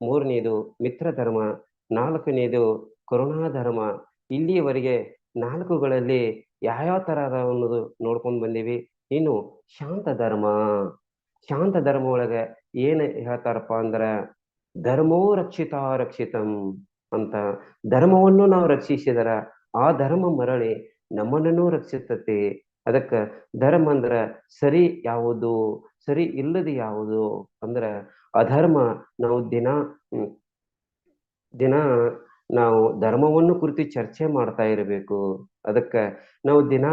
ಮೂರನೇದು ಮಿತ್ರ ಧರ್ಮ, ನಾಲ್ಕನೇದು ಕರುಣಾ ಧರ್ಮ. ಇಲ್ಲಿಯವರೆಗೆ ನಾಲ್ಕುಗಳಲ್ಲಿ ಯಾವ್ಯಾವ ಥರ ಅನ್ನೋದು ನೋಡ್ಕೊಂಡು ಬಂದೀವಿ. ಇನ್ನು ಶಾಂತ ಧರ್ಮ. ಶಾಂತ ಧರ್ಮ ಒಳಗೆ ಏನ್ ಹೇಳ್ತಾರಪ್ಪ ಅಂದ್ರ, ಧರ್ಮೋ ರಕ್ಷಿತ ರಕ್ಷಿತಂ ಅಂತ. ಧರ್ಮವನ್ನು ನಾವು ರಕ್ಷಿಸಿದರ ಆ ಧರ್ಮ ಮರಳಿ ನಮ್ಮನನ್ನು ರಕ್ಷಿಸತ್ತೆ ಅದಕ್ಕ ಧರ್ಮ ಅಂದ್ರ ಸರಿ ಯಾವುದು, ಸರಿ ಇಲ್ಲದ ಯಾವುದು ಅಂದ್ರ ಅಧರ್ಮ ನಾವು ದಿನ ದಿನ ನಾವು ಧರ್ಮವನ್ನು ಕುರಿತು ಚರ್ಚೆ ಮಾಡ್ತಾ ಇರಬೇಕು. ಅದಕ್ಕ ನಾವು ದಿನ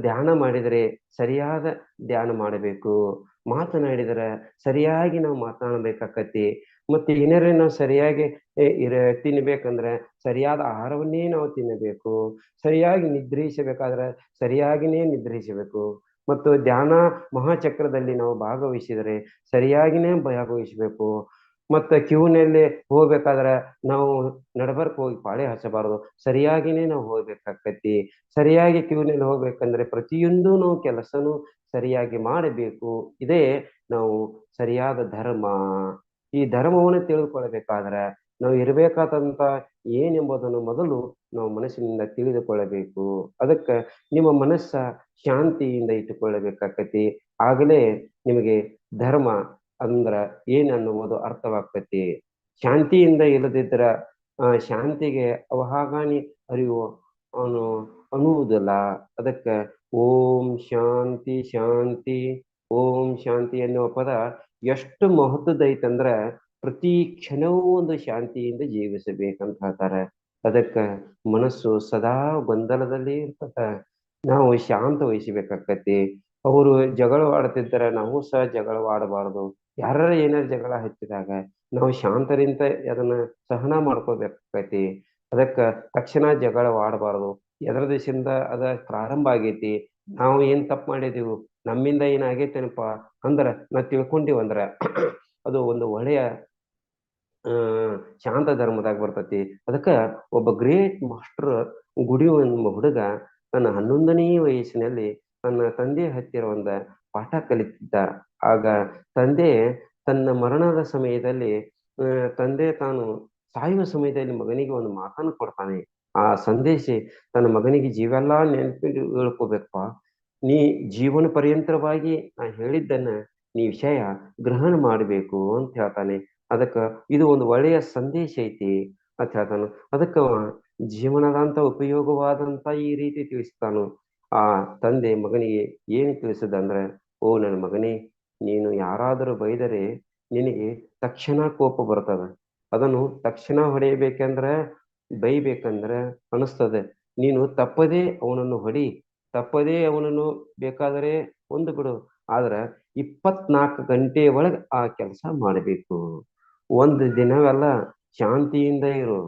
ಧ್ಯಾನ ಮಾಡಿದರೆ ಸರಿಯಾದ ಧ್ಯಾನ ಮಾಡಬೇಕು. ಮಾತನಾಡಿದರೆ ಸರಿಯಾಗಿ ನಾವು ಮಾತನಾಡಬೇಕಾಕತಿ ಮತ್ತೆ ಏನಾರೇ ನಾವು ಸರಿಯಾಗಿ ಇರ, ತಿನ್ಬೇಕಂದ್ರೆ ಸರಿಯಾದ ಆಹಾರವನ್ನೇ ನಾವು ತಿನ್ನಬೇಕು. ಸರಿಯಾಗಿ ನಿದ್ರಿಸಬೇಕಾದ್ರೆ ಸರಿಯಾಗಿನೇ ನಿದ್ರಿಸಬೇಕು. ಮತ್ತು ಧ್ಯಾನ ಮಹಾಚಕ್ರದಲ್ಲಿ ನಾವು ಭಾಗವಹಿಸಿದರೆ ಸರಿಯಾಗಿನೇ ಭಾಗವಹಿಸಬೇಕು. ಮತ್ತೆ ಕ್ಯೂನಲ್ಲಿ ಹೋಗ್ಬೇಕಾದ್ರೆ ನಾವು ನಡಬರ್ಕ್ ಹೋಗಿ ಪಾಳೆ ಹಚ್ಚಬಾರದು ಸರಿಯಾಗಿನೇ ನಾವು ಹೋಗ್ಬೇಕಾಕತಿ ಸರಿಯಾಗಿ ಕ್ಯೂನಲ್ಲಿ ಹೋಗ್ಬೇಕಂದ್ರೆ ಪ್ರತಿಯೊಂದು ನಾವು ಕೆಲಸನೂ ಸರಿಯಾಗಿ ಮಾಡಬೇಕು. ಇದೇ ನಾವು ಸರಿಯಾದ ಧರ್ಮ. ಈ ಧರ್ಮವನ್ನು ತಿಳಿದುಕೊಳ್ಬೇಕಾದ್ರೆ ನಾವು ಇರಬೇಕಾದಂತ ಏನೆಂಬುದನ್ನು ಮೊದಲು ನಾವು ಮನಸ್ಸಿನಿಂದ ತಿಳಿದುಕೊಳ್ಳಬೇಕು. ಅದಕ್ಕೆ ನಿಮ್ಮ ಮನಸ್ಸ ಶಾಂತಿಯಿಂದ ಇಟ್ಟುಕೊಳ್ಳಬೇಕಾಕತಿ. ಆಗಲೇ ನಿಮಗೆ ಧರ್ಮ ಅಂದ್ರ ಏನ್ ಅನ್ನುವುದು ಅರ್ಥವಾಗ್ತತಿ. ಶಾಂತಿಯಿಂದ ಇಲ್ಲದಿದ್ರ ಶಾಂತಿಗೆ ಅವಹಾಗಾನಿ ಅರಿವು ಅವನು ಅನ್ನುವುದಿಲ್ಲ. ಅದಕ್ಕೆ ಓಂ ಶಾಂತಿ ಶಾಂತಿ, ಓಂ ಶಾಂತಿ ಎನ್ನುವ ಪದ ಎಷ್ಟು ಮಹತ್ವದೈತಂದ್ರ ಪ್ರತಿ ಕ್ಷಣವೂ ಒಂದು ಶಾಂತಿಯಿಂದ ಜೀವಿಸಬೇಕಂತ ಹೇಳ್ತಾರೆ. ಅದಕ್ಕ ಮನಸ್ಸು ಸದಾ ಗೊಂದಲದಲ್ಲಿ ಇರ್ತದ. ನಾವು ಶಾಂತ ವಹಿಸಬೇಕಾಕತಿ ಅವರು ಜಗಳವಾಡ್ತಿದ್ದಾರೆ ನಾವು ಸಹ ಜಗಳವಾಡಬಾರದು. ಯಾರ ಏನಾರ ಜಗಳ ಹಚ್ಚಿದಾಗ ನಾವು ಶಾಂತರಿಂದ ಅದನ್ನ ಸಹನ ಮಾಡ್ಕೋಬೇಕಾಕತಿ ಅದಕ್ಕ ತಕ್ಷಣ ಜಗಳವಾಡಬಾರದು. ಎದರ ದಿಶಿಂದ ಅದ ಪ್ರಾರಂಭ ಆಗೈತಿ. ನಾವು ಏನ್ ತಪ್ಪು ಮಾಡಿದೀವಿ? ನಮ್ಮಿಂದ ಏನಾಗೈತೇನಪ್ಪ ಅಂದ್ರ ನಾವು ತಿಳ್ಕೊಂಡಿವಂದ್ರ ಅದು ಒಂದು ಒಳ್ಳೆಯ ಶಾಂತ ಧರ್ಮದಾಗ ಬರ್ತತಿ. ಅದಕ್ಕ ಒಬ್ಬ ಗ್ರೇಟ್ ಮಾಸ್ಟರ್ ಗುಡಿ ಎಂಬ ಹುಡುಗ ತನ್ನ ಹನ್ನೊಂದನೇ ವಯಸ್ಸಿನಲ್ಲಿ ತನ್ನ ತಂದೆ ಹತ್ತಿರ ಒಂದ ಪಾಠ ಕಲಿತಿದ್ದ ಆಗ ತಂದೆ ತನ್ನ ಮರಣದ ಸಮಯದಲ್ಲಿ ತಂದೆ ತಾನು ಸಾಯುವ ಸಮಯದಲ್ಲಿ ಮಗನಿಗೆ ಒಂದು ಮಾತನ್ನು ಕೊಡ್ತಾನೆ. ಆ ಸಂದೇಶ ತನ್ನ ಮಗನಿಗೆ ಜೀವೆಲ್ಲ ನೆನಪಿಟ್ಟು ಹೇಳ್ಕೋಬೇಕಪ್ಪ ನೀ ಜೀವನ ಪರ್ಯಂತರವಾಗಿ ನಾ ಹೇಳಿದ್ದನ್ನ ನೀ ವಿಷಯ ಗ್ರಹಣ ಮಾಡಬೇಕು ಅಂತ ಹೇಳ್ತಾನೆ. ಅದಕ್ಕ ಇದು ಒಂದು ಒಳ್ಳೆಯ ಸಂದೇಶ ಐತಿ ಅಂತ ಹೇಳ್ತಾನು. ಅದಕ್ಕ ಜೀವನದಂತ ಉಪಯೋಗವಾದಂತ ಈ ರೀತಿ ತಿಳಿಸ್ತಾನು. ಆ ತಂದೆ ಮಗನಿಗೆ ಏನು ತಿಳಿಸದ ಅಂದ್ರೆ ಓ ನನ್ನ ಮಗನೇ, ನೀನು ಯಾರಾದರೂ ಬೈದರೆ ನಿನಗೆ ತಕ್ಷಣ ಕೋಪ ಬರ್ತದ. ಅದನ್ನು ತಕ್ಷಣ ಹೊಡೆಯಬೇಕಂದ್ರೆ, ಬೈಬೇಕಂದ್ರೆ ಅನಿಸ್ತದೆ ನೀನು ತಪ್ಪದೇ ಅವನನ್ನು ಹೊಡಿ, ತಪ್ಪದೇ ಅವನನ್ನು ಬೇಕಾದರೆ ಒಂದು ಬಿಡು ಆದ್ರೆ ಇಪ್ಪತ್ನಾಲ್ಕು ಗಂಟೆ ಒಳಗೆ ಆ ಕೆಲಸ ಮಾಡಬೇಕು. ಒಂದು ದಿನವೆಲ್ಲ ಶಾಂತಿಯಿಂದ ಇರು,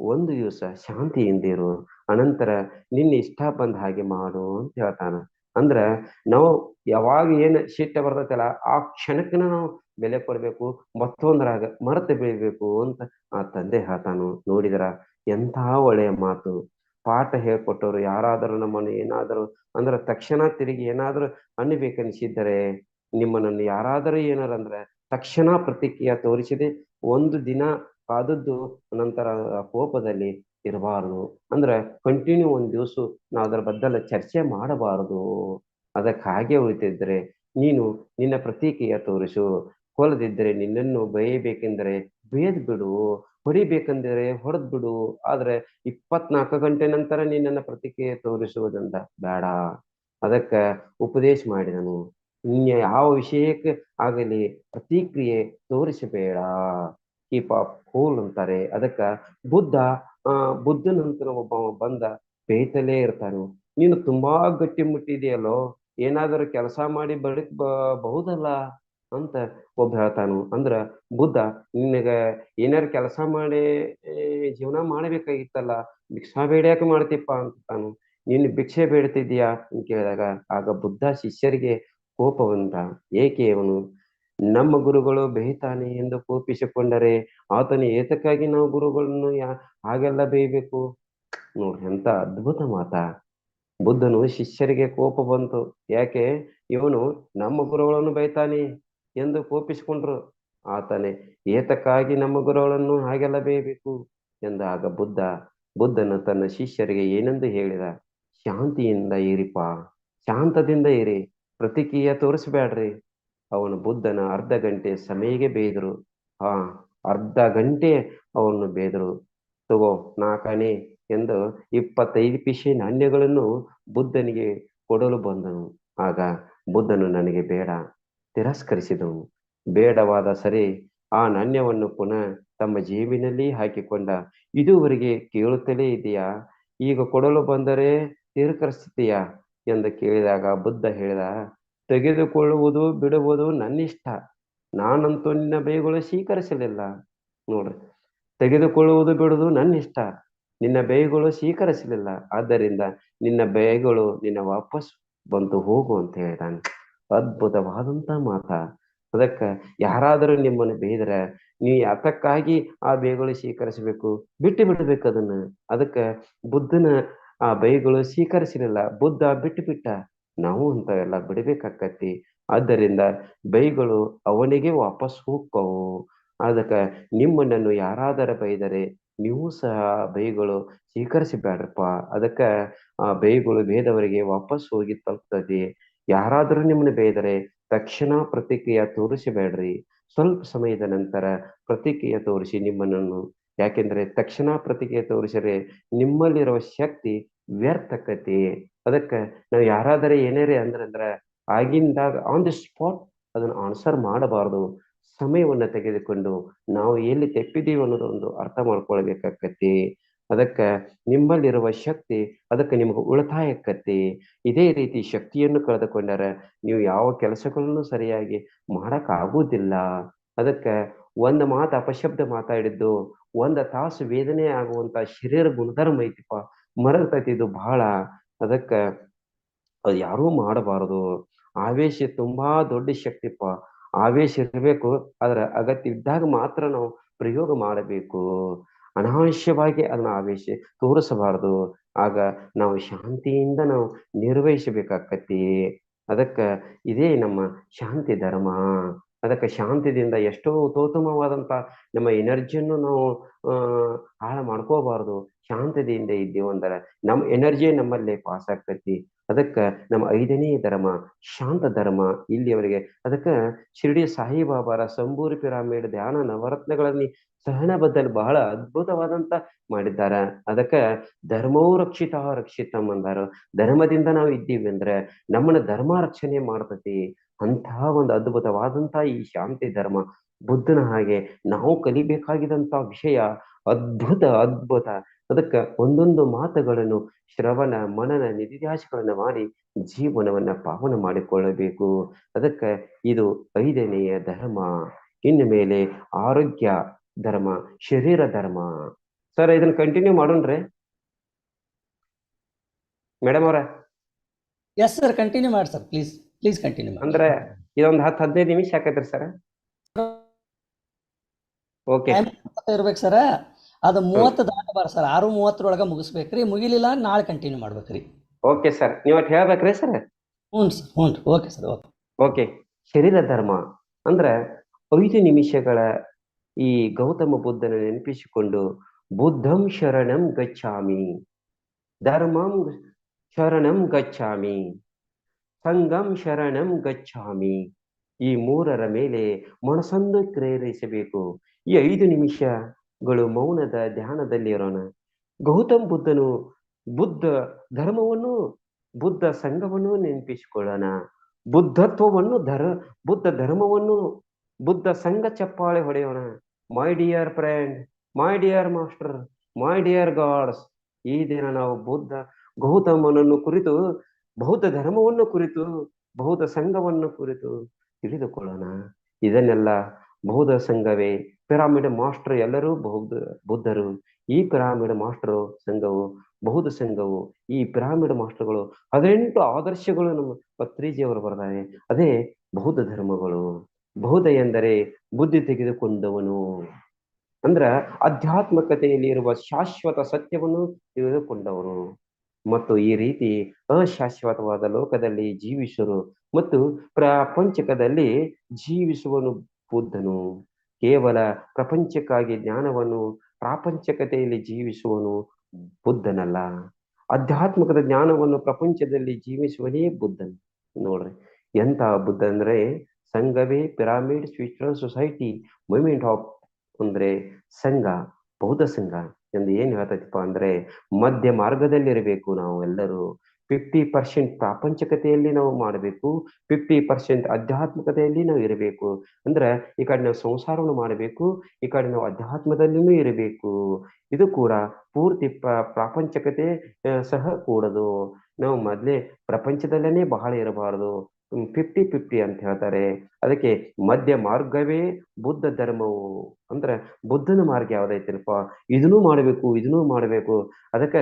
ಒಂದು ದಿವಸ ಶಾಂತಿಯಿಂದ ಇರು, ಅನಂತರ ನಿನ್ನ ಇಷ್ಟ ಬಂದ ಹಾಗೆ ಮಾಡು ಅಂತ ಹೇಳ್ತಾನ. ಅಂದ್ರ ನಾವು ಯಾವಾಗ ಏನ್ ಸಿಟ್ಟ ಬರ್ತೈತಲ್ಲ ಆ ಕ್ಷಣಕ್ಕನ ನಾವು ಬೆಲೆ ಕೊಡ್ಬೇಕು ಮತ್ತೊಂದ್ರಾಗ ಮರೆತು ಬೆಳಿಬೇಕು ಅಂತ ಆ ತಂದೆ ಹೇಳ್ತಾನು. ನೋಡಿದ್ರ ಎಂಥ ಒಳ್ಳೆಯ ಮಾತು. ಪಾಠ ಹೇಳ್ಕೊಟ್ಟವ್ರು ಯಾರಾದರೂ ನಮ್ಮನ್ನು ಏನಾದರೂ ಅಂದ್ರ ತಕ್ಷಣ ತಿರುಗಿ ಏನಾದರೂ ಅನ್ನಬೇಕನ್ಸಿದ್ದರೆ ನಿಮ್ಮನ್ನು ಯಾರಾದರೂ ಏನಾರ ಅಂದ್ರೆ ತಕ್ಷಣ ಪ್ರತಿಕ್ರಿಯೆ ತೋರಿಸಿದೆ. ಒಂದು ದಿನ ಕಾದದ್ದು ನಂತರ ಕೋಪದಲ್ಲಿ ಇರಬಾರದು. ಅಂದ್ರೆ ಕಂಟಿನ್ಯೂ ಒಂದು ದಿವಸ ನಾವು ಅದರ ಬದ್ದಲ್ಲ ಚರ್ಚೆ ಮಾಡಬಾರದು. ಅದಕ್ಕೆ ಹಾಗೆ ಉಳಿತಿದ್ರೆ ನೀನು ನಿನ್ನ ಪ್ರತಿಕ್ರಿಯೆ ತೋರಿಸು. ಕೊಲದಿದ್ದರೆ ನಿನ್ನನ್ನು ಬೇಯಬೇಕೆಂದರೆ ಬೇದ್ ಬಿಡು ಹೊಡಿಬೇಕೆಂದರೆ ಹೊಡೆದ್ ಬಿಡು ಆದ್ರೆ ಇಪ್ಪತ್ನಾಲ್ಕು ಗಂಟೆ ನಂತರ ನಿನ್ನನ್ನ ಪ್ರತಿಕ್ರಿಯೆ ತೋರಿಸುವುದಂತ ಬೇಡ. ಅದಕ್ಕ ಉಪದೇಶ ಮಾಡಿದನು ಯಾವ ವಿಷಯಕ್ಕೆ ಆಗಲಿ ಪ್ರತಿಕ್ರಿಯೆ ತೋರಿಸಬೇಡ. ಕೀಪ್ ಆಫ್ ಕೂಲ್ ಅಂತಾರೆ. ಅದಕ್ಕ ಬುದ್ಧ, ಆ, ಬುದ್ಧ ನಂತರ ಒಬ್ಬ ಬಂದ ಬೇಯ್ತಲೇ ಇರ್ತಾನು. ನೀನು ತುಂಬಾ ಗಟ್ಟಿ ಮುಟ್ಟಿದೆಯಲ್ಲೋ? ಏನಾದರೂ ಕೆಲಸ ಮಾಡಿ ಬಡಕ್ ಬಹುದಲ್ಲ? ಅಂತ ಒಬ್ಬ ಹೇಳ್ತಾನು. ಅಂದ್ರ ಬುದ್ಧ, ನಿನಗ ಏನಾರು ಕೆಲಸ ಮಾಡಿ ಜೀವನ ಮಾಡಬೇಕಾಗಿತ್ತಲ್ಲ? ಭಿಕ್ಷಾ ಬೇಡ್ಯಾಕ ಮಾಡ್ತಿಪ್ಪ ಅಂತ ತಾನು ನೀನು ಭಿಕ್ಷೆ ಬೇಡ್ತಿದ್ಯಾ ಅಂತ ಕೇಳಿದಾಗ ಆಗ ಬುದ್ಧ ಶಿಷ್ಯರಿಗೆ ಕೋಪ ಬಂದ ಏಕೆ ಅವನು? ನಮ್ಮ ಗುರುಗಳು ಬೇಯ್ತಾನೆ ಎಂದು ಕೋಪಿಸಿಕೊಂಡರೆ ಆತನ ಏತಕ್ಕಾಗಿ ನಾವು ಗುರುಗಳನ್ನು ಯಾ, ಹಾಗೆಲ್ಲ ಬೇಯಬೇಕು? ನೋಡ್ರಿ ಎಂತ ಅದ್ಭುತ ಮಾತಾ. ಬುದ್ಧನು ಶಿಷ್ಯರಿಗೆ ಕೋಪ ಬಂತು. ಯಾಕೆ? ಇವನು ನಮ್ಮ ಗುರುಗಳನ್ನು ಬೈತಾನೆ ಎಂದು ಕೋಪಿಸಿಕೊಂಡ್ರು. ಆತನೇ ಏತಕ್ಕಾಗಿ ನಮ್ಮ ಗುರುಗಳನ್ನು ಹಾಗೆಲ್ಲ ಬೇಯಬೇಕು? ಎಂದಾಗ ಬುದ್ಧ, ಬುದ್ಧನು ತನ್ನ ಶಿಷ್ಯರಿಗೆ ಏನೆಂದು ಹೇಳಿದ? ಶಾಂತಿಯಿಂದ ಇರಿಪ ಶಾಂತದಿಂದ ಇರಿ. ಪ್ರತಿಕ್ರಿಯೆ ತೋರಿಸ್ಬೇಡ್ರಿ. ಅವನು ಬುದ್ಧನ ಅರ್ಧ ಗಂಟೆ ಸಮಯಗೆ ಬೇಯ್ದರು. ಹಾ, ಅರ್ಧ ಗಂಟೆ ಅವನು ಬೇದರು ತಗೋ ನಾಕಣೆ ಎಂದು ಇಪ್ಪತ್ತೈದು ಪಿಶೆ ನಾಣ್ಯಗಳನ್ನು ಬುದ್ಧನಿಗೆ ಕೊಡಲು ಬಂದನು. ಆಗ ಬುದ್ಧನು ನನಗೆ ಬೇಡ, ತಿರಸ್ಕರಿಸಿದನು. ಬೇಡವಾದ ಸರಿ ಆ ನಾಣ್ಯವನ್ನು ಪುನಃ ತಮ್ಮ ಜೇಬಿನಲ್ಲಿ ಹಾಕಿಕೊಂಡ, ಇದುವರೆಗೆ ಕೇಳುತ್ತಲೇ ಇದೆಯಾ ಈಗ ಕೊಡಲು ಬಂದರೆ ತಿರಸ್ಕರಿಸ್ತೀಯಾ? ಎಂದು ಕೇಳಿದಾಗ ಬುದ್ಧ ಹೇಳಿದ, ತೆಗೆದುಕೊಳ್ಳುವುದು ಬಿಡುವುದು ನನ್ನಿಷ್ಟ ನಾನಂತೂ ನಿನ್ನ ಬೈಗಳು ಸ್ವೀಕರಿಸಲಿಲ್ಲ. ನೋಡ್ರಿ, ತೆಗೆದುಕೊಳ್ಳುವುದು ಬಿಡುವುದು ನನ್ನ ಇಷ್ಟ ನಿನ್ನ ಬೈಗಳು ಸ್ವೀಕರಿಸಲಿಲ್ಲ. ಆದ್ದರಿಂದ ನಿನ್ನ ಬೇಗಳು ನಿನ್ನ ವಾಪಸ್ ಬಂತು ಹೋಗು ಅಂತ ಹೇಳಿದಾನೆ ಅದ್ಭುತವಾದಂತ ಮಾತ. ಅದಕ್ಕ ಯಾರಾದರೂ ನಿಮ್ಮನ್ನು ಬೇಯ್ದ್ರೆ ನೀವು ಯಾತಕ್ಕಾಗಿ ಆ ಬೇಗಳು ಸ್ವೀಕರಿಸಬೇಕು? ಬಿಟ್ಟು ಬಿಡಬೇಕು ಅದನ್ನ. ಅದಕ್ಕ ಬುದ್ಧನ ಆ ಬೈಗಳು ಸ್ವೀಕರಿಸಲಿಲ್ಲ ಬುದ್ಧ ಬಿಟ್ಟು ಬಿಟ್ಟ ನಾವು ಅಂತವೆಲ್ಲ ಬಿಡಬೇಕಾಕತಿ ಆದ್ದರಿಂದ ಬೈಗಳು ಅವನಿಗೆ ವಾಪಸ್ ಹೋಗ್ಕವು ಅದಕ್ಕ ನಿಮ್ಮನ್ನು ಯಾರಾದರೂ ಬೈದರೆ ನೀವು ಸಹ ಬೈಗಳು ಸ್ವೀಕರಿಸಬೇಡ್ರಪ್ಪ ಅದಕ್ಕ ಆ ಬೈಗಳು ಬೇದವರಿಗೆ ವಾಪಸ್ ಹೋಗಿ ತಲುಪ್ತದೆ. ಯಾರಾದರೂ ನಿಮ್ಮನ್ನು ಬೇಯ್ದರೆ ತಕ್ಷಣ ಪ್ರತಿಕ್ರಿಯೆ ತೋರಿಸಬೇಡ್ರಿ. ಸ್ವಲ್ಪ ಸಮಯದ ನಂತರ ಪ್ರತಿಕ್ರಿಯೆ ತೋರಿಸಿ ನಿಮ್ಮನನ್ನು ಯಾಕೆಂದ್ರೆ ತಕ್ಷಣ ಪ್ರತಿಕ್ರಿಯೆ ತೋರಿಸಿದ್ರೆ ನಿಮ್ಮಲ್ಲಿರುವ ಶಕ್ತಿ ವ್ಯರ್ಥಕತಿ. ಅದಕ್ಕ ನಾವು ಯಾರಾದರೆ ಏನೇರೇ ಅಂದ್ರಂದ್ರ ಆಗಿಂದಾಗ ಆನ್ ದಿ ಸ್ಪಾಟ್ ಅದನ್ನ ಆನ್ಸರ್ ಮಾಡಬಾರದು. ಸಮಯವನ್ನ ತೆಗೆದುಕೊಂಡು ನಾವು ಎಲ್ಲಿ ತೆಪ್ಪಿದೀವಿ ಅನ್ನೋದು ಒಂದು ಅರ್ಥ ಮಾಡ್ಕೊಳ್ಬೇಕಾಕತಿ ಅದಕ್ಕ ನಿಮ್ಮಲ್ಲಿರುವ ಶಕ್ತಿ, ಅದಕ್ಕೆ ಉಳಿತಾಯ ಉಳಿತಾಯಕ್ಕತಿ ಇದೇ ರೀತಿ ಶಕ್ತಿಯನ್ನು ಕಳೆದುಕೊಂಡರೆ ನೀವು ಯಾವ ಕೆಲಸಗಳನ್ನು ಸರಿಯಾಗಿ ಮಾಡಕ್ಕಾಗುವುದಿಲ್ಲ. ಅದಕ್ಕ ಒಂದು ಮಾತು ಅಪಶಬ್ದ ಮಾತಾಡಿದ್ದು ಒಂದ ತಾಸು ವೇದನೆ ಆಗುವಂತ ಶರೀರ ಗುಣಧರ್ಮ ಐತಿಪ್ಪ. ಮರತೈತಿ ಇದು ಬಹಳ ಅದಕ್ಕ ಅದು ಯಾರೂ ಮಾಡಬಾರದು. ಆವೇಶ ತುಂಬಾ ದೊಡ್ಡ ಶಕ್ತಿಪ್ಪ. ಆವೇಶ ಇರಬೇಕು ಅದರ ಅಗತ್ಯ ಇದ್ದಾಗ ಮಾತ್ರ ನಾವು ಪ್ರಯೋಗ ಮಾಡಬೇಕು. ಅನಾವಶ್ಯವಾಗಿ ಅದನ್ನ ಆವೇಶ ತೋರಿಸಬಾರದು. ಆಗ ನಾವು ಶಾಂತಿಯಿಂದ ನಾವು ನಿರ್ವಹಿಸಬೇಕಾಕತಿ ಅದಕ್ಕ ಇದೇ ನಮ್ಮ ಶಾಂತಿ ಧರ್ಮ. ಅದಕ್ಕೆ ಶಾಂತಿದಿಂದ ಎಷ್ಟೋ ಉತ್ತೋತ್ತಮವಾದಂಥ ನಮ್ಮ ಎನರ್ಜಿಯನ್ನು ನಾವು ಹಾಳು ಮಾಡ್ಕೋಬಾರ್ದು. ಶಾಂತದಿಂದ ಇದ್ದೀವಿ ಅಂದ್ರೆ ನಮ್ಮ ಎನರ್ಜಿ ನಮ್ಮಲ್ಲೇ ಪಾಸ್ ಆಗ್ತೈತಿ. ಅದಕ್ಕೆ ನಮ್ಮ ಐದನೇ ಧರ್ಮ, ಶಾಂತ ಧರ್ಮ ಇಲ್ಲಿಯವರೆಗೆ. ಅದಕ್ಕೆ ಶಿರ್ಡಿ ಸಾಯಿಬಾಬಾರ ಸಂಬೂರಿ ಪಿರಾಮಿಡ್ ಧ್ಯಾನ ನವರತ್ನಗಳಲ್ಲಿ ಸಹನಬದ್ಧಲ್ಲಿ ಬಹಳ ಅದ್ಭುತವಾದಂತ ಮಾಡಿದ್ದಾರೆ. ಅದಕ್ಕೆ ಧರ್ಮವು ರಕ್ಷಿತ ರಕ್ಷಿತಂ ಅಂದಾರ. ಧರ್ಮದಿಂದ ನಾವು ಇದ್ದೀವಿ ಅಂದ್ರೆ ನಮ್ಮನ್ನ ಧರ್ಮ ರಕ್ಷಣೆ ಮಾಡ್ತತಿ. ಅಂತಹ ಒಂದು ಅದ್ಭುತವಾದಂತಹ ಈ ಶಾಂತಿ ಧರ್ಮ, ಬುದ್ಧನ ಹಾಗೆ ನಾವು ಕಲಿಬೇಕಾಗಿದಂತ ವಿಷಯ, ಅದ್ಭುತ ಅದ್ಭುತ. ಅದಕ್ಕ ಒಂದೊಂದು ಮಾತುಗಳನ್ನು ಶ್ರವಣ, ಮನನ, ನಿಧಿಧ್ಯಾಸಗಳನ್ನು ಮಾಡಿ ಜೀವನವನ್ನ ಪಾವನ ಮಾಡಿಕೊಳ್ಳಬೇಕು. ಅದಕ್ಕ ಇದು ಐದನೆಯ ಧರ್ಮ. ಇನ್ನು ಮೇಲೆ ಆರೋಗ್ಯ ಧರ್ಮ, ಶರೀರ ಧರ್ಮ. ಸರ್, ಇದನ್ನ ಕಂಟಿನ್ಯೂ ಮಾಡೋಣ್ರಿ ಮೇಡಮ್ ಅವ್ರ. ಎಸ್ ಸರ್ ಕಂಟಿನ್ಯೂ ಮಾಡಿ ಸರ್ ಪ್ಲೀಸ್ ಪ್ಲೀಸ್ ಕಂಟಿನ್ಯೂ ಅಂದ್ರೆ ಇದೊಂದು ಹತ್ತು ಹದಿನೈದು ನಿಮಿಷ ಹಾಕೈತ್ರಿ ಸರ್ ಓಕೆ ಇರ್ಬೇಕು ಸರ್ ಅದು ಮೂವತ್ತು ದಾಟಬಾರ ಸರ್ ಆರು ಮೂವತ್ತರೊಳಗ ಮುಗಿಸ್ಬೇಕ್ರಿ. ಮುಗಿಲಿಲ್ಲ ನಾಳೆ ಕಂಟಿನ್ಯೂ ಮಾಡ್ಬೇಕ್ರಿ. ಓಕೆ ಸರ್ ನೀವು ಹೇಳ್ಬೇಕ್ರಿ ಸರ್ ಹ್ಞೂ ಸರ್ ಹ್ಞೂ ಓಕೆ ಸರ್ ಓಕೆ ಓಕೆ ಶರೀರ ಧರ್ಮ ಅಂದ್ರೆ ಐದು ನಿಮಿಷಗಳ ಈ ಗೌತಮ ಬುದ್ಧನ ನೆನಪಿಸಿಕೊಂಡು ಬುದ್ಧಂ ಶರಣಂ ಗಚ್ಚಾಮಿ ಧರ್ಮಂ ಶರಣಂ ಗಚ್ಚಾಮಿ ಸಂಗಂ ಶರಣಂ ಗಚ್ಚಾಮಿ ಈ ಮೂರರ ಮೇಲೆ ಮನಸ್ಸನ್ನು ಪ್ರೇರಿಸಬೇಕು ಈ ಐದು ನಿಮಿಷಗಳು ಮೌನದ ಧ್ಯಾನದಲ್ಲಿ ಇರೋಣ. ಗೌತಮ್ ಬುದ್ಧನು ಬುದ್ಧ ಧರ್ಮವನ್ನು, ಬುದ್ಧ ಸಂಘವನ್ನು ನೆನಪಿಸಿಕೊಳ್ಳೋಣ. ಬುದ್ಧತ್ವವನ್ನು ಧರ, ಬುದ್ಧ ಧರ್ಮವನ್ನು, ಬುದ್ಧ ಸಂಘ ಚಪ್ಪಾಳೆ ಹೊಡೆಯೋಣ. My dear friend my dear master my dear gods ಈ ದಿನ ನಾವು ಬುದ್ಧ ಗೌತಮನನ್ನು ಕುರಿತು ಬೌದ್ಧ ಧರ್ಮವನ್ನು ಕುರಿತು ಬೌದ್ಧ ಸಂಘವನ್ನು ಕುರಿತು ತಿಳಿದುಕೊಳ್ಳೋಣ. ಇದನ್ನೆಲ್ಲ ಬೌದ್ಧ ಸಂಘವೇ. ಪಿರಾಮಿಡ್ ಮಾಸ್ಟರ್ ಎಲ್ಲರೂ ಬೌದ್ಧ ಬುದ್ಧರು. ಈ ಪಿರಾಮಿಡ್ ಮಾಸ್ಟರ್ ಸಂಘವು ಬೌದ್ಧ ಸಂಘವು. ಈ ಪಿರಾಮಿಡ್ ಮಾಸ್ಟರ್ಗಳು ಹದಿನೆಂಟು ಆದರ್ಶಗಳು ನಮ್ಮ ಪತ್ರಿಜಿಯವರು ಬರ್ತಾರೆ ಅದೇ ಬೌದ್ಧ ಧರ್ಮಗಳು. ಬೌದ್ಧ ಎಂದರೆ ಬುದ್ಧಿ ತೆಗೆದುಕೊಂಡವನು. ಅಂದ್ರ ಆಧ್ಯಾತ್ಮಕತೆಯಲ್ಲಿ ಇರುವ ಶಾಶ್ವತ ಸತ್ಯವನ್ನು ತಿಳಿದುಕೊಂಡವರು. ಮತ್ತು ಈ ರೀತಿ ಅಶಾಶ್ವತವಾದ ಲೋಕದಲ್ಲಿ ಜೀವಿಸುವರು ಮತ್ತು ಪ್ರಪಂಚಕದಲ್ಲಿ ಜೀವಿಸುವನು ಬುದ್ಧನು. ಕೇವಲ ಪ್ರಪಂಚಕ್ಕಾಗಿ ಜ್ಞಾನವನ್ನು ಪ್ರಾಪಂಚಕತೆಯಲ್ಲಿ ಜೀವಿಸುವನು ಬುದ್ಧನಲ್ಲ. ಆಧ್ಯಾತ್ಮಿಕದ ಜ್ಞಾನವನ್ನು ಪ್ರಪಂಚದಲ್ಲಿ ಜೀವಿಸುವನೇ ಬುದ್ಧನ್. ನೋಡ್ರಿ ಎಂತ ಬುದ್ಧ ಅಂದ್ರೆ ಸಂಘವೇ pyramid spiritual society, movement of ಅಂದ್ರೆ ಸಂಘ, ಬೌದ್ಧ ಸಂಘ. ಎಂದು ಏನ್ ಹೇಳ್ತೈತಿಪ್ಪ ಅಂದ್ರೆ ಮಧ್ಯ ಮಾರ್ಗದಲ್ಲಿರಬೇಕು ನಾವು ಎಲ್ಲರೂ. ಫಿಫ್ಟಿ ಪರ್ಸೆಂಟ್ ಪ್ರಾಪಂಚಿಕತೆಯಲ್ಲಿ ನಾವು ಮಾಡಬೇಕು. ಫಿಫ್ಟಿ ಪರ್ಸೆಂಟ್ ಆಧ್ಯಾತ್ಮಿಕತೆಯಲ್ಲಿ ನಾವು ಇರಬೇಕು. ಅಂದ್ರೆ ಈ ಕಡೆ ನಾವು ಸಂಸಾರವನ್ನು ಮಾಡಬೇಕು. ಈ ಕಡೆ ನಾವು ಅಧ್ಯಾತ್ಮದಲ್ಲಿನೂ ಇರಬೇಕು. ಇದು ಕೂಡ ಪೂರ್ತಿ ಪ್ರಾಪಂಚಿಕತೆ ಸಹ ಕೂಡದು. ನಾವು ಮೊದ್ಲೇ ಪ್ರಪಂಚದಲ್ಲೇನೆ ಬಹಳ ಇರಬಾರದು. ಫಿಫ್ಟಿ ಫಿಫ್ಟಿ ಅಂತ ಹೇಳ್ತಾರೆ. ಅದಕ್ಕೆ ಮಧ್ಯ ಮಾರ್ಗವೇ ಬುದ್ಧ ಧರ್ಮವು. ಅಂದ್ರೆ ಬುದ್ಧನ ಮಾರ್ಗ ಯಾವ್ದೈತಿಲ್ಪ ಇದನ್ನೂ ಮಾಡಬೇಕು ಇದನ್ನೂ ಮಾಡಬೇಕು. ಅದಕ್ಕ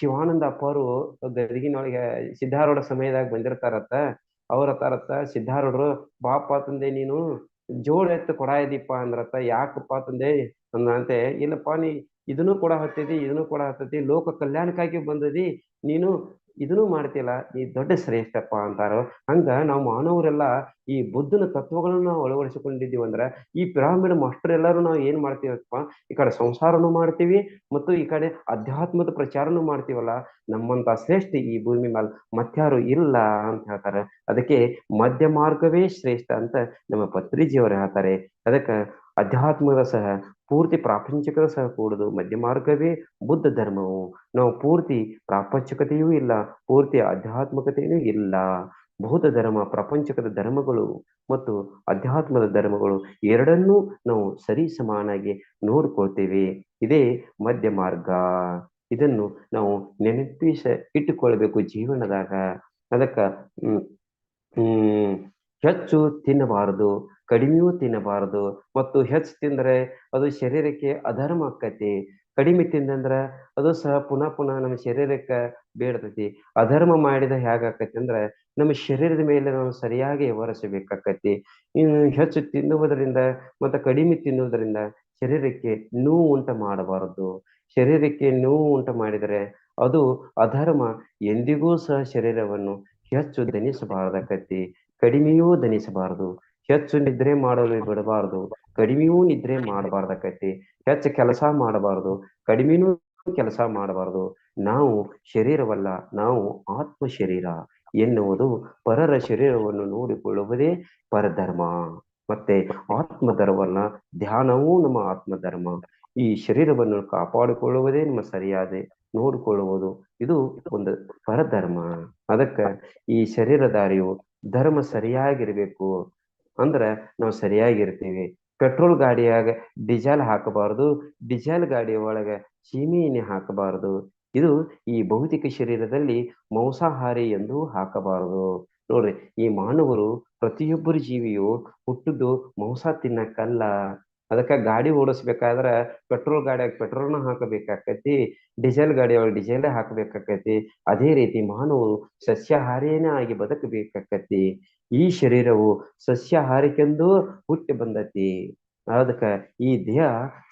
ಶಿವಾನಂದ ಅಪ್ಪರು ಗದಗಿನೊಳಗೆ ಸಿದ್ಧಾರೂಢ ಸಮಯದಾಗ ಬಂದಿರ್ತಾರತ್ತ. ಅವ್ರ ಹತ್ತಾರತ್ತ ಸಿದ್ಧಾರೂಢರು, ಬಾಪ ತಂದೆ, ನೀನು ಜೋಳ ಎತ್ತು ಕೊಡ ಇದೀಪ ಅಂದ್ರತ್ತ. ಯಾಕಪ್ಪ ತಂದೆ? ಅಂದಂತೆ ಇಲ್ಲಪ್ಪ, ನೀ ಇದನ್ನು ಕೂಡ ಹತ್ತಿದಿ, ಇದನ್ನು ಕೂಡ ಹತ್ತತಿ. ಲೋಕ ಕಲ್ಯಾಣಕ್ಕಾಗಿ ಬಂದದಿ. ನೀನು ಇದನ್ನು ಮಾಡ್ತಿಲ್ಲ ಈ ದೊಡ್ಡ ಶ್ರೇಷ್ಠಪ್ಪ ಅಂತಾರ, ಹಂಗ ನಾವು ಮಾನವರೆಲ್ಲ ಈ ಬುದ್ಧನ ತತ್ವಗಳನ್ನ ನಾವು ಅಳವಡಿಸಿಕೊಂಡಿದ್ದೀವಿ ಅಂದ್ರ, ಈ ಪಿರಾಮಿಡ್ ಮಾಸ್ಟರ್ ಎಲ್ಲರೂ ನಾವು ಏನ್ ಮಾಡ್ತೀವಪ್ಪ? ಈ ಕಡೆ ಸಂಸಾರನು ಮಾಡ್ತೀವಿ ಮತ್ತು ಈ ಕಡೆ ಅಧ್ಯಾತ್ಮದ ಪ್ರಚಾರನು ಮಾಡ್ತೀವಲ್ಲ, ನಮ್ಮಂತ ಶ್ರೇಷ್ಠ ಈ ಭೂಮಿ ಮೇಲೆ ಮತ್ಯಾರು ಇಲ್ಲ ಅಂತ ಹೇಳ್ತಾರೆ. ಅದಕ್ಕೆ ಮಧ್ಯ ಮಾರ್ಗವೇ ಶ್ರೇಷ್ಠ ಅಂತ ನಮ್ಮ ಪತ್ರಿಜಿಯವರು ಹೇಳ್ತಾರೆ. ಅದಕ್ಕೆ ಅಧ್ಯಾತ್ಮದ ಸಹ ಪೂರ್ತಿ ಪ್ರಾಪಂಚಿಕದ ಸಹ ಕೂಡುದು ಮಧ್ಯ ಮಾರ್ಗವೇ ಬುದ್ಧ ಧರ್ಮವು. ನಾವು ಪೂರ್ತಿ ಪ್ರಾಪಂಚಿಕತೆಯೂ ಇಲ್ಲ, ಪೂರ್ತಿ ಆಧ್ಯಾತ್ಮಕತೆಯೂ ಇಲ್ಲ. ಬೌದ್ಧ ಧರ್ಮ, ಪ್ರಪಂಚಕದ ಧರ್ಮಗಳು ಮತ್ತು ಅಧ್ಯಾತ್ಮದ ಧರ್ಮಗಳು ಎರಡನ್ನೂ ನಾವು ಸರಿ ಸಮಾನಾಗಿ ನೋಡ್ಕೊಳ್ತೇವೆ. ಇದೇ ಮಧ್ಯ ಮಾರ್ಗ. ಇದನ್ನು ನಾವು ನೆನಪಿಸ ಇಟ್ಟುಕೊಳ್ಬೇಕು ಜೀವನದಾಗ. ಅದಕ್ಕ ಹ್ಮ್ ಹೆಚ್ಚು ತಿನ್ನಬಾರದು, ಕಡಿಮೆಯೂ ತಿನ್ನಬಾರದು ಮತ್ತು ಹೆಚ್ಚು ತಿಂದರೆ ಅದು ಶರೀರಕ್ಕೆ ಅಧರ್ಮ ಆಕ್ಕತಿ ಕಡಿಮೆ ತಿಂದಂದ್ರ ಅದು ಸಹ ಪುನಃ ಪುನಃ ನಮ್ಮ ಶರೀರಕ್ಕೆ ಬೇಡತೈತಿ. ಅಧರ್ಮ ಮಾಡಿದ ಹೇಗಾಕತಿ ಅಂದ್ರೆ ನಮ್ಮ ಶರೀರದ ಮೇಲೆ ನಾವು ಸರಿಯಾಗಿ ವ್ಯವಹರಿಸಬೇಕಾಕತಿ. ಇನ್ನು ಹೆಚ್ಚು ತಿನ್ನುವುದರಿಂದ ಮತ್ತು ಕಡಿಮೆ ತಿನ್ನುವುದರಿಂದ ಶರೀರಕ್ಕೆ ನೋವು ಉಂಟು ಮಾಡಬಾರದು. ಶರೀರಕ್ಕೆ ನೋವು ಉಂಟು ಮಾಡಿದರೆ ಅದು ಅಧರ್ಮ ಎಂದಿಗೂ ಸಹ ಶರೀರವನ್ನು ಹೆಚ್ಚು ದನಿಸಬಾರದಕ್ಕತಿ ಕಡಿಮೆಯೂ ದನಿಸಬಾರದು ಹೆಚ್ಚು ನಿದ್ರೆ ಮಾಡಲು ಬಿಡಬಾರದು. ಕಡಿಮೆಯೂ ನಿದ್ರೆ ಮಾಡಬಾರ್ದಕ್ಕತಿ ಹೆಚ್ಚು ಕೆಲಸ ಮಾಡಬಾರದು. ಕಡಿಮೆನೂ ಕೆಲಸ ಮಾಡಬಾರದು. ನಾವು ಶರೀರವಲ್ಲ, ನಾವು ಆತ್ಮ ಶರೀರ ಎನ್ನುವುದು ಪರರ ಶರೀರವನ್ನು ನೋಡಿಕೊಳ್ಳುವುದೇ ಪರಧರ್ಮ. ಮತ್ತೆ ಆತ್ಮಧರ್ಮವಲ್ಲ, ಧ್ಯಾನವೂ ನಮ್ಮ ಆತ್ಮಧರ್ಮ. ಈ ಶರೀರವನ್ನು ಕಾಪಾಡಿಕೊಳ್ಳುವುದೇ ನಮ್ಮ ಸರಿಯಾದ, ನೋಡಿಕೊಳ್ಳುವುದು. ಇದು ಒಂದು ಪರಧರ್ಮ. ಅದಕ್ಕ ಈ ಶರೀರಧಾರಿಯು ಧರ್ಮ ಸರಿಯಾಗಿರ್ಬೇಕು ಅಂದ್ರೆ ನಾವು ಸರಿಯಾಗಿರ್ತೀವಿ. ಪೆಟ್ರೋಲ್ ಗಾಡಿಯಾಗ ಡೀಸೆಲ್ ಹಾಕಬಾರದು, ಡೀಸೆಲ್ ಗಾಡಿ ಒಳಗ ಸೀಮೆ ಎಣ್ಣೆ ಹಾಕಬಾರದು. ಇದು ಈ ಭೌತಿಕ ಶರೀರದಲ್ಲಿ ಮಾಂಸಾಹಾರಿ ಎಂದು ಹಾಕಬಾರದು. ನೋಡ್ರಿ, ಈ ಮಾನವರು ಪ್ರತಿಯೊಬ್ಬರು ಜೀವಿಯು ಹುಟ್ಟಿದ್ದು ಮಾಂಸ ತಿನ್ನಕ್ಕಲ್ಲ. ಅದಕ್ಕ ಗಾಡಿ ಓಡಿಸ್ಬೇಕಾದ್ರ ಪೆಟ್ರೋಲ್ ಗಾಡಿಯಾಗ ಪೆಟ್ರೋಲ್ನ ಹಾಕಬೇಕಾಕತಿ ಡೀಸೆಲ್ ಗಾಡಿಯೊಳಗ ಡೀಸೆಲ್ ಹಾಕಬೇಕಾಕತಿ. ಅದೇ ರೀತಿ ಮಾನವರು ಸಸ್ಯಾಹಾರಿಯೇ ಆಗಿ ಬದುಕಬೇಕಾಕತಿ. ಈ ಶರೀರವು ಸಸ್ಯಾಹಾರಿಕೆಂದು ಹುಟ್ಟಿ ಬಂದತಿ. ಅದಕ್ಕ ಈ ದೇಹ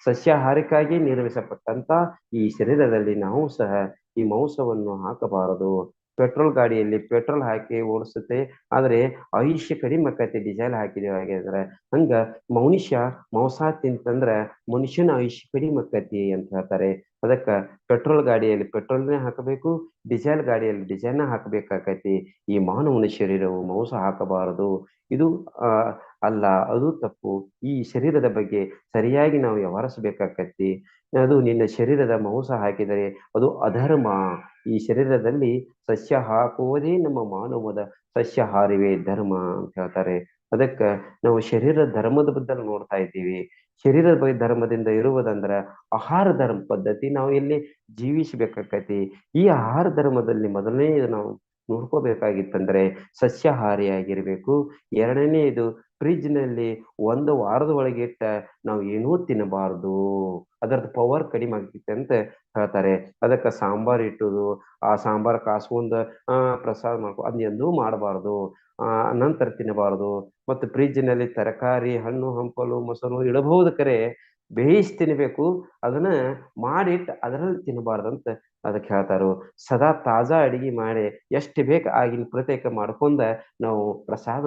ಸಸ್ಯಾಹಾರಕ್ಕಾಗಿ ನಿರ್ಮಿಸಪಟ್ಟಂತ ಈ ಶರೀರದಲ್ಲಿ ನಾವು ಸಹ ಈ ಮಾಂಸವನ್ನು ಹಾಕಬಾರದು. ಪೆಟ್ರೋಲ್ ಗಾಡಿಯಲ್ಲಿ ಪೆಟ್ರೋಲ್ ಹಾಕಿ ಓಡಿಸುತ್ತೆ. ಆದರೆ ಆಯುಷ್ಯ ಕಡಿಮೆ ಆಕತಿ, ಡೀಸೆಲ್ ಹಾಕಿದೇವೆ ಹಾಗಿದ್ರೆ ಹಂಗ ಮನುಷ್ಯ ಮಾಂಸ ತಿಂತಂದ್ರ ಮನುಷ್ಯನ ಆಯುಷ್ಯ ಕಡಿಮೆ ಆಕತಿ ಅಂತ ಹೇಳ್ತಾರೆ. ಅದಕ್ಕ ಪೆಟ್ರೋಲ್ ಗಾಡಿಯಲ್ಲಿ ಪೆಟ್ರೋಲ್ನೇ ಹಾಕಬೇಕು, ಡೀಸೆಲ್ ಗಾಡಿಯಲ್ಲಿ ಡೀಸೆಲ್ನ ಹಾಕಬೇಕಾಕತಿ. ಈ ಮಾನವನ ಶರೀರವು ಮಾಂಸ ಹಾಕಬಾರದು. ಇದು ಅಲ್ಲ, ಅದು ತಪ್ಪು. ಈ ಶರೀರದ ಬಗ್ಗೆ ಸರಿಯಾಗಿ ನಾವು ವ್ಯವಹರಿಸಬೇಕಾಕತಿ. ಅದು ನಿನ್ನ ಶರೀರದ ಮಾಂಸ ಹಾಕಿದರೆ ಅದು ಅಧರ್ಮ. ಈ ಶರೀರದಲ್ಲಿ ಸಸ್ಯ ಹಾಕುವುದೇ ನಮ್ಮ ಮಾನವದ ಸಸ್ಯಹಾರಿವೇ ಧರ್ಮ ಅಂತ ಹೇಳ್ತಾರೆ. ಅದಕ್ಕ ನಾವು ಶರೀರ ಧರ್ಮದ ಬದಲು ನೋಡ್ತಾ ಇದ್ದೀವಿ. ಶರೀರ ಧರ್ಮದಿಂದ ಇರುವುದಂದ್ರ ಆಹಾರ ಧರ್ಮ ಪದ್ಧತಿ ನಾವು ಇಲ್ಲಿ ಜೀವಿಸಬೇಕಾಕತಿ. ಈ ಆಹಾರ ಧರ್ಮದಲ್ಲಿ ಮೊದಲನೇ ನಾವು ನೋಡ್ಕೋಬೇಕಾಗಿತ್ತಂದ್ರೆ ಸಸ್ಯಾಹಾರಿಯಾಗಿರ್ಬೇಕು. ಎರಡನೇ ಇದು ಫ್ರಿಜ್ನಲ್ಲಿ ಒಂದು ವಾರದ ಒಳಗೆ ಇಟ್ಟ ನಾವು ಏನೂ ತಿನ್ನಬಾರದು. ಅದರದ್ದು ಪವರ್ ಕಡಿಮೆ ಆಗ್ತೈತೆ ಅಂತ ಹೇಳ್ತಾರೆ. ಅದಕ್ಕೆ ಸಾಂಬಾರ್ ಇಟ್ಟುದು, ಆ ಸಾಂಬಾರ್ ಕಾಸ್ಕೊಂಡ್ ಆ, ಪ್ರಸಾದ ಮಾಡ್ಕೊ ಅದ್ ಎಂದೂ ಮಾಡಬಾರದು. ಆ, ನಂತರ ತಿನ್ನಬಾರದು. ಮತ್ತು ಫ್ರಿಜ್ನಲ್ಲಿ ತರಕಾರಿ, ಹಣ್ಣು, ಹಂಪಲು, ಮೊಸರು ಇಡಬಹುದು ಕರೆ. ಬೇಯಿಸಿ ತಿನ್ನಬೇಕು ಅದನ್ನ ಮಾಡಿಟ್ಟು ಅದರಲ್ಲಿ ತಿನ್ನಬಾರ್ದು ಅಂತ ಅದಕ್ಕೆ ಹೇಳ್ತಾರು, ಸದಾ ತಾಜಾ ಅಡಿಗೆ ಮಾಡಿ, ಎಷ್ಟು ಬೇಕು ಆಗಿನ ಪ್ರತ್ಯೇಕ ಮಾಡ್ಕೊಂಡ ನಾವು ಪ್ರಸಾದ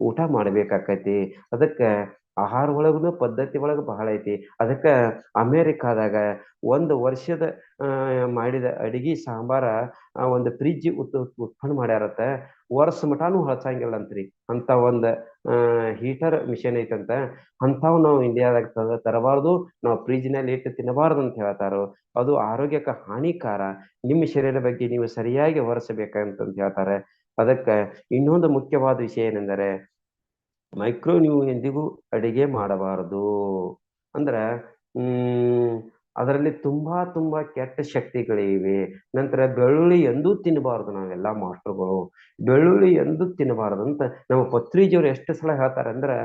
ಊಟ ಮಾಡ್ಬೇಕಾಕತಿ. ಅದಕ್ಕ ಆಹಾರ ಒಳಗುನು ಪದ್ಧತಿ ಒಳಗ ಬಹಳ ಐತಿ. ಅದಕ್ಕ ಅಮೇರಿಕಾದಾಗ ಒಂದು ವರ್ಷದ ಮಾಡಿದ ಅಡಿಗೆ ಸಾಂಬಾರ ಒಂದು ಫ್ರಿಜ್ ಉತ್, ಉತ್ಪನ್ನ ಮಾಡ್ಯಾರತ್ತ. ವರ್ಷ ಮಟಾನು ಹಳಸಂಗಿಲ್ಲಂತ್ರಿ ಅಂತ ಒಂದ್ ಹೀಟರ್ ಮಿಷನ್ ಐತಂತ ಅಂತಾವ್ ನಾವು ಇಂಡಿಯಾದಾಗ ತರ ತರಬಾರ್ದು. ನಾವು ಫ್ರಿಜ್ನಲ್ಲಿ ಇಟ್ಟು ತಿನ್ನಬಾರ್ದು ಅಂತ ಹೇಳ್ತಾರೋ. ಅದು ಆರೋಗ್ಯಕ್ಕೆ ಹಾನಿಕಾರ. ನಿಮ್ಮ ಶರೀರ ಬಗ್ಗೆ ನೀವು ಸರಿಯಾಗಿ ಹೊರಸಬೇಕಂತ ಹೇಳ್ತಾರೆ. ಅದಕ್ಕ ಇನ್ನೊಂದು ಮುಖ್ಯವಾದ ವಿಷಯ ಏನೆಂದರೆ ಮೈಕ್ರೋ ನೀವು ಎಂದಿಗೂ ಅಡಿಗೆ ಮಾಡಬಾರದು. ಅಂದ್ರ, ಹ್ಮ್ ಅದರಲ್ಲಿ ತುಂಬಾ ತುಂಬಾ ಕೆಟ್ಟ ಶಕ್ತಿಗಳಿವೆ. ನಂತರ ಬೆಳ್ಳುಳ್ಳಿ ಎಂದೂ ತಿನ್ನಬಾರದು ನಾವೆಲ್ಲ ಮಾಸ್ಟರ್ಗಳು. ಬೆಳ್ಳುಳ್ಳಿ ಎಂದೂ ತಿನ್ನಬಾರದು ಅಂತ ನಮ್ಮ ಪತ್ರಿಜಿಯವರು ಎಷ್ಟು ಸಲ ಹೇಳ್ತಾರೆ ಅಂದ್ರೆ,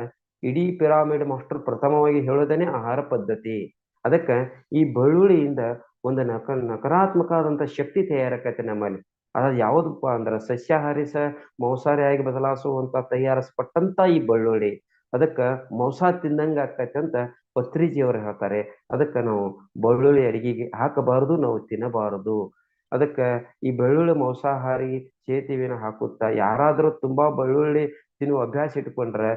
ಇಡೀ ಪಿರಾಮಿಡ್ ಮಾಸ್ಟರ್ ಪ್ರಥಮವಾಗಿ ಹೇಳೋದೇನೆ ಆಹಾರ ಪದ್ಧತಿ. ಅದಕ್ಕ ಈ ಬೆಳ್ಳುಳ್ಳಿಯಿಂದ ಒಂದು ನಕ ನಕಾರಾತ್ಮಕವಾದಂತ ಶಕ್ತಿ ತಯಾರಕತೆ ನಮ್ಮಲ್ಲಿ. ಅದ ಯಾವ್ದಪ್ಪ ಅಂದ್ರ ಸಸ್ಯಾಹಾರಿ ಸ ಮಾಂಸಾಹಾರಿಯಾಗಿ ಬದಲಾಯಿಸುವಂತ ತಯಾರಿಸಪಟ್ಟಂತ ಈ ಬೆಳ್ಳುಳ್ಳಿ. ಅದಕ್ಕ ಮಾಂಸ ತಿಂದಂಗ ಆಕೈತೆ ಅಂತ ಪತ್ರಿಜಿಯವರು ಹೇಳ್ತಾರೆ, ಅದಕ್ಕ ನಾವು ಬೆಳ್ಳುಳ್ಳಿ ಅಡಿಗೆಗೆ ಹಾಕಬಾರದು, ನಾವು ತಿನ್ನಬಾರದು. ಅದಕ್ಕ ಈ ಬೆಳ್ಳುಳ್ಳಿ ಮಾಂಸಾಹಾರಿ, ಸೇತುವೆನ ಹಾಕುತ್ತಾ ಯಾರಾದರೂ ತುಂಬಾ ಬೆಳ್ಳುಳ್ಳಿ ತಿನ್ನುವ ಅಭ್ಯಾಸ ಇಟ್ಕೊಂಡ್ರೆ